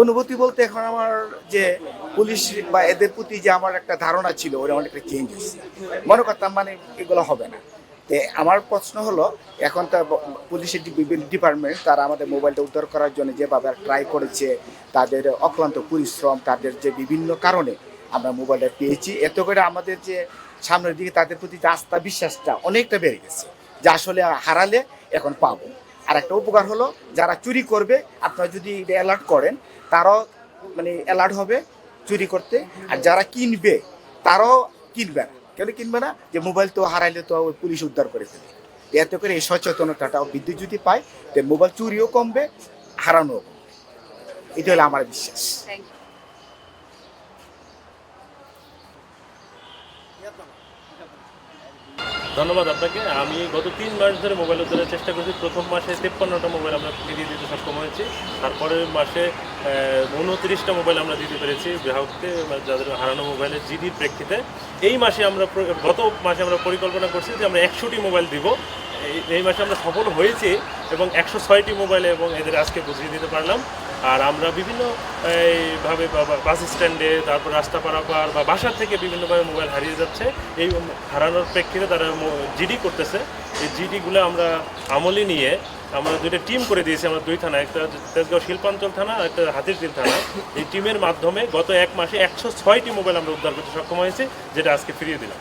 অনুভূতি বলতে এখন আমার যে পুলিশ বা এদের প্রতি যে আমার একটা ধারণা ছিল, ওরা অনেকটা চেঞ্জ হয়েছে মনে করতাম মানে এগুলো হবে না। আমার প্রশ্ন হলো, এখন তো পুলিশের বিভিন্ন ডিপার্টমেন্ট তারা আমাদের মোবাইলটা উদ্ধার করার জন্য যেভাবে ট্রাই করেছে, তাদের অক্লান্ত পরিশ্রম, তাদের যে বিভিন্ন কারণে আমরা মোবাইলটা পেয়েছি, এত করে আমাদের যে সামনের দিকে তাদের প্রতি যে আস্থা, বিশ্বাসটা অনেকটা বেড়ে গেছে, যা আসলে হারালে এখন পাবো। আর একটা উপকার হলো, যারা চুরি করবে, আপনারা যদি এটা অ্যালার্ট করেন, তারাও মানে অ্যালার্ট হবে চুরি করতে, আর যারা কিনবে, তারাও কিনবে না। কেন কিনবে না? যে মোবাইল তো হারাইলে তো ওই পুলিশ উদ্ধার করে ফেলে এতে করে এই সচেতনতাটাও বৃদ্ধি যদি পায় তো মোবাইল চুরিও কমবে হারানোও কমবে। এটা হলো আমার বিশ্বাস। ধন্যবাদ আপনাকে। আমি গত তিন মাস ধরে মোবাইল উদ্ধারের চেষ্টা করছি। প্রথম মাসে তেপ্পান্নটা মোবাইল আমরা ফিরিয়ে দিতে সক্ষম হয়েছি। তারপরের মাসে উনত্রিশটা মোবাইল আমরা দিতে পেরেছি গ্রাহককে যাদের হারানো মোবাইলের জিডির প্রেক্ষিতে। এই মাসে আমরা গত মাসে আমরা পরিকল্পনা করছি যে আমরা একশোটি মোবাইল দিব। এই- মাসে আমরা সফল হয়েছি এবং একশো ছয়টি মোবাইল এবং এদের আজকে বুঝিয়ে দিতে পারলাম। আর আমরা বিভিন্ন, এইভাবে বাস স্ট্যান্ডে, তারপর রাস্তা পারাপার বা বাসার থেকে বিভিন্নভাবে মোবাইল হারিয়ে যাচ্ছে। এই হারানোর প্রেক্ষিতে তারা জিডি করতেছে। এই জিডিগুলো আমরা আমলে নিয়ে আমরা দুইটা টিম করে দিয়েছি, আমরা দুই থানা একটা তেজগাঁও শিল্পাঞ্চল থানা একটা হাতিরঝিল থানা। এই টিমের মাধ্যমে গত এক মাসে একশো ছয়টি মোবাইল আমরা উদ্ধার করতে সক্ষম হয়েছি, যেটা আজকে ফিরিয়ে দিলাম।